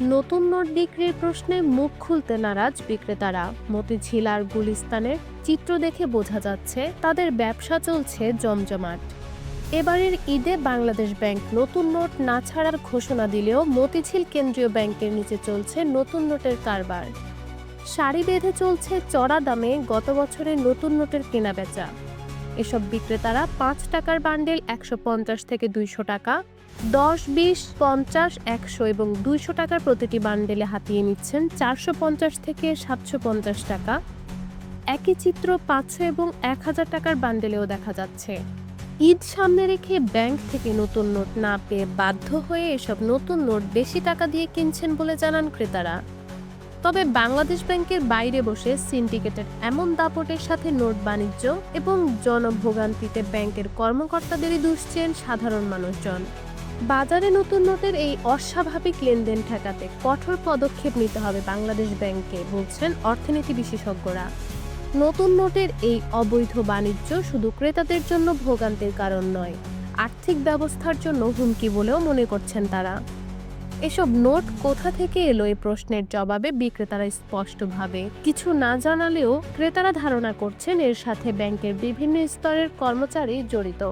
নতুন নোট বিক্রির প্রশ্নে মুখ খুলতে নারাজ বিক্রেতারা। মতিঝিল আর গুলিস্তানের চিত্র দেখে বোঝা যাচ্ছে, তাদের ব্যবসা চলছে জমজমাট। এবারের ঈদে বাংলাদেশ ব্যাংক নতুন নোট না ছাড়ার ঘোষণা দিলেও মতিঝিল কেন্দ্রীয় ব্যাংকের নিচে চলছে নতুন নোটের কারবার। সারি বেঁধে চলছে চড়া দামে গত বছরের নতুন নোটের কেনাবেচা। এসব বিক্রেতারা পাঁচ টাকার বান্ডেল একশো পঞ্চাশ থেকে দুইশো টাকা, দশ, বিশ, পঞ্চাশ, একশো এবং দুইশো টাকার প্রতিটি বান্ডেলে হাতিয়ে নিচ্ছেন চারশো পঞ্চাশ থেকে সাতশো পঞ্চাশ টাকা। একই চিত্র পাঁচশো এবং এক হাজার টাকার বান্ডেলেও দেখা যাচ্ছে। ঈদ সামনে রেখে ব্যাংক থেকে নতুন নোট না পেয়ে বাধ্য হয়ে এসব নতুন নোট বেশি টাকা দিয়ে কিনছেন বলে জানান ক্রেতারা। তবে বাংলাদেশ ব্যাংকের বাইরে বসে সিন্ডিকেটের এমন দাপটের সাথে নোট বাণিজ্য এবং জনভোগান্তিতে ব্যাংকের কর্মকর্তাদেরই দুষছেন সাধারণ মানুষজন। বাজারে নতুন নোটের এই অস্বাভাবিক লেনদেন ঠেকাতে কঠোর পদক্ষেপ নিতে হবে বাংলাদেশ ব্যাংককে বলছেন অর্থনীতি বিশেষজ্ঞরা। নতুন নোটের এই অবৈধ বাণিজ্য শুধু ক্রেতাদের জন্য ভোগান্তির কারণ নয়, আর্থিক ব্যবস্থার জন্য হুমকি বলেও মনে করছেন তারা। এসব নোট কোথা থেকে এলো এই প্রশ্নের জবাবে বিক্রেতারা স্পষ্টভাবে কিছু না জানালেও ক্রেতারা ধারণা করছেন এর সাথে ব্যাংকের বিভিন্ন স্তরের কর্মচারী জড়িত।